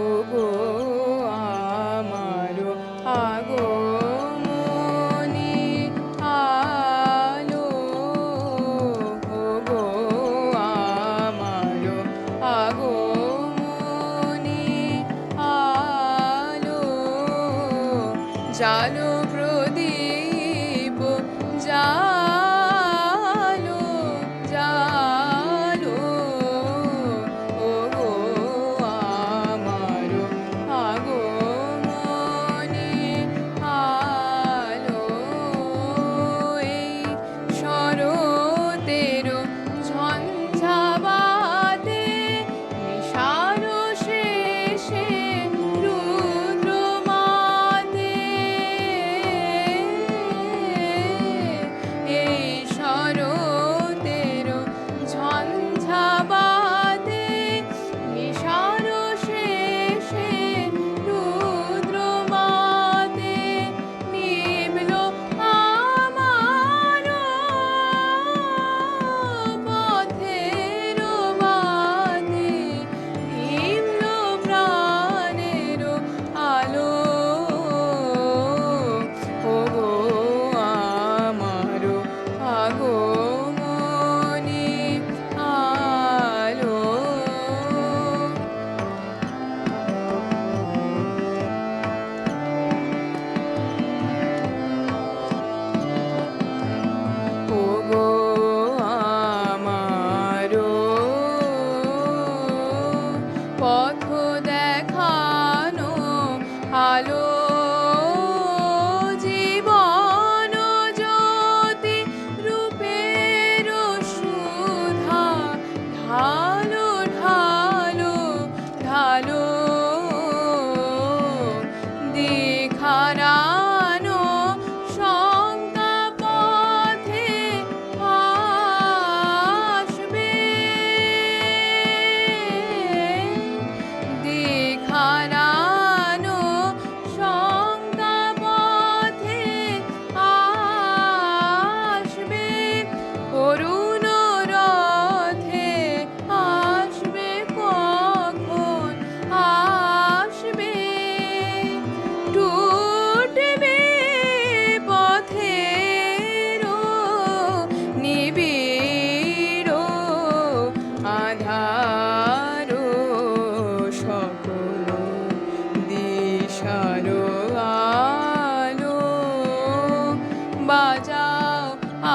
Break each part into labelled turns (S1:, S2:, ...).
S1: ওগো আমার আগো মনি আলো ওগো আমার আগো মনি আলো। জালো প্রদীপ যা Hallo.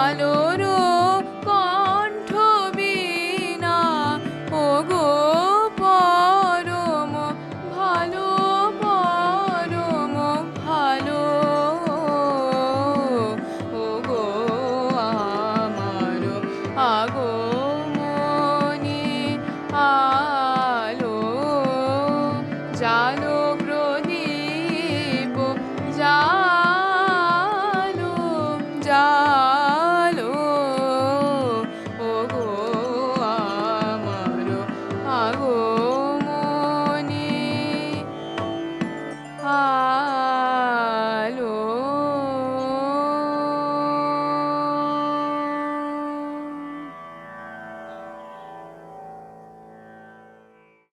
S1: আলোর কণ্ঠ বিনা। ও গো পরম ভালো পরম ভালো। ও আলো জানো